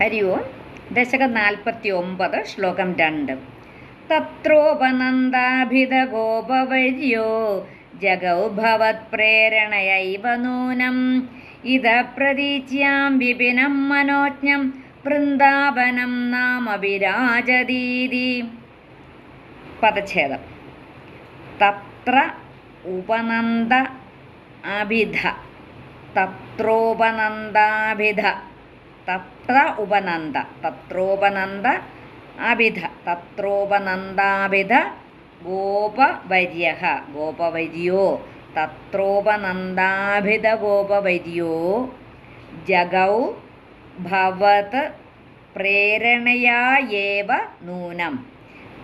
ഹരി ഓം ദശകം നാൽപ്പത്തി ഒമ്പത് ശ്ലോകം രണ്ട് ജഗൗഭവത് പ്രേരണയൈവ നൂനം ഇത പ്രതീച്യാം വിപിനം മനോജ്ഞം വൃന്ദാവനം നാമ വിരാജതീതി പദച്ഛേദം തത്ര ഉപനന്ദ അഭിധ തത്രോപനന്ദാഭിധ തത്ര ഉപനന്ദ തത്രോപനന്ദ അഭിധ തത്രോപനന്ദാഭിധ ഗോപവര്യ ഗോപവര്യോ തത്രോപനന്ദാഭിധ ഗോപവര്യോ ജഗൗ ഭവത് പ്രേരണയായേവ നൂനം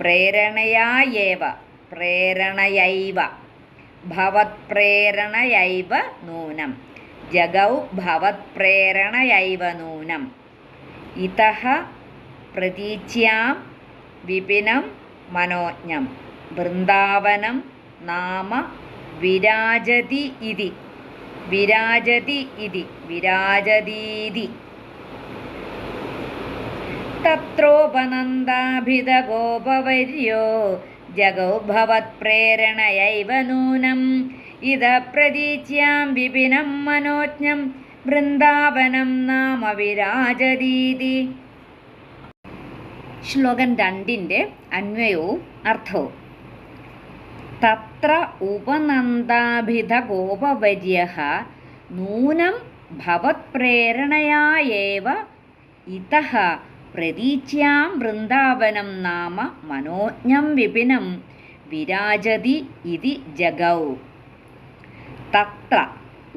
പ്രേരണയായേവ പ്രേരണയൈവ ഭവത്പ്രേരണയൈവ നൂനം. ജഗൗ ഭവത്പ്രേരണയൈവ നൂനം ഇത പ്രതീച്യാം വിപിനം മനോജ്ഞം. വൃന്ദാവനം നാമ വിരാജതി ഇതി. വിരാജതി ഇതി. വിരാജതീതി. തത്രോപനന്ദാഭിതഗോപവര്യോ ജഗൗ ഭവത്പ്രേരണയൈവ നൂനം ഇത പ്രതീച്യാം വിപിനം മനോജ്ഞം. വൃന്ദാവനം നാമ വിരാജതീതി ശ്ലോകം രണ്ടിന്റെ അന്വയവും അർത്ഥവും. തത്ര ഉപനന്ദാഭിധ ഗോപവര്യ നൂനം ഭവത്പ്രേരണയായേവ ഇതഃ പ്രതീച്യാം വൃന്ദാവനം നാമ മനോജ്ഞം വിപിനം വിരാജതി ഇതി ജഗൗ. തത്ര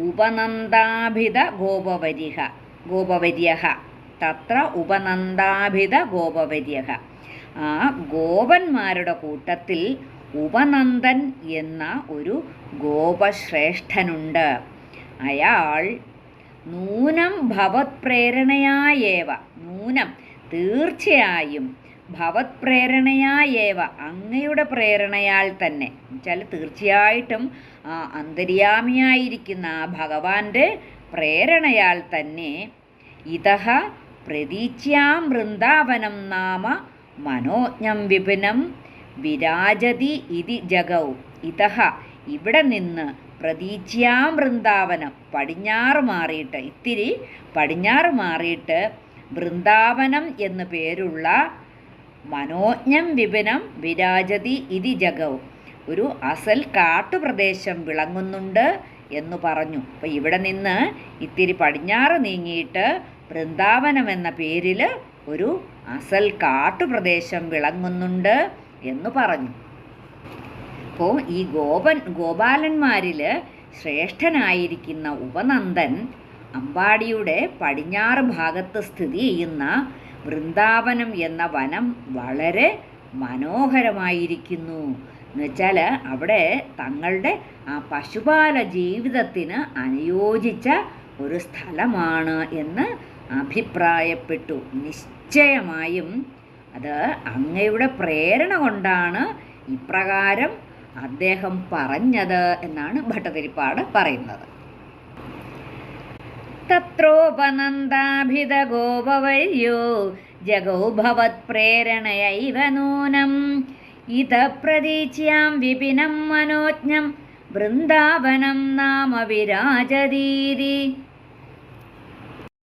ഉപനന്ദാഭിത ഗോപവരിഹ ഗോപവര്യ തത്ര ഉപനന്ദാഭിത ഗോപവര്യ ആ ഗോപന്മാരുടെ കൂട്ടത്തിൽ ഉപനന്ദൻ എന്ന ഒരു ഗോപശ്രേഷ്ഠനുണ്ട്. അയാൾ നൂനം ഭവത്പ്രേരണയായേവ നൂനം തീർച്ചയായും ഭവത്പ്രേരണയായേവ അങ്ങയുടെ പ്രേരണയാൽ തന്നെ. എന്നുവെച്ചാൽ തീർച്ചയായിട്ടും ആ അന്തര്യാമിയായിരിക്കുന്ന ആ ഭഗവാന്റെ പ്രേരണയാൽ തന്നെ ഇതഹ പ്രതീച്യാം വൃന്ദാവനം നാമ മനോജ്ഞം വിപിനം വിരാജതി ഇതി ജഗൗ. ഇതഹ ഇവിടെ നിന്ന് പ്രതീച്യാം വൃന്ദാവനം പടിഞ്ഞാറ് മാറിയിട്ട് ഇത്തിരി പടിഞ്ഞാറ് മാറിയിട്ട് വൃന്ദാവനം എന്നു പേരുള്ള മനോജ്ഞം വിപിനം വിരാജതി ഇതി ജഗവ് ഒരു അസൽ കാട്ടുപ്രദേശം വിളങ്ങുന്നുണ്ട് എന്ന് പറഞ്ഞു. അപ്പോൾ ഇവിടെ നിന്ന് ഇത്തിരി പടിഞ്ഞാറ് നീങ്ങിയിട്ട് വൃന്ദാവനം എന്ന പേരിൽ ഒരു അസൽ കാട്ടുപ്രദേശം വിളങ്ങുന്നുണ്ട് എന്ന് പറഞ്ഞു. അപ്പോൾ ഈ ഗോപൻ ഗോപാലന്മാരിൽ ശ്രേഷ്ഠനായിരിക്കുന്ന ഉപനന്ദൻ അമ്പാടിയുടെ പടിഞ്ഞാറ് ഭാഗത്ത് സ്ഥിതി ചെയ്യുന്ന വൃന്ദാവനം എന്ന വനം വളരെ മനോഹരമായിരിക്കുന്നു. എന്നുവെച്ചാൽ അവിടെ തങ്ങളുടെ ആ പശുപാല ജീവിതത്തിന് അനുയോജിച്ച ഒരു സ്ഥലമാണ് എന്ന് അഭിപ്രായപ്പെട്ടു. നിശ്ചയമായും അത് അങ്ങയുടെ പ്രേരണ കൊണ്ടാണ് ഇപ്രകാരം അദ്ദേഹം പറഞ്ഞത് എന്നാണ് ഭട്ടതിരിപ്പാട് പറയുന്നത്. തത്രോപനന്ദാഭിതഗോപവര്യോ ജഗൗ ഭവത്പ്രേരണയൈവ നൂനം ഇത പ്രതീച്യാം വിപിനം മനോജ്ഞം വൃന്ദാവനം നാമ വിരാജതീതി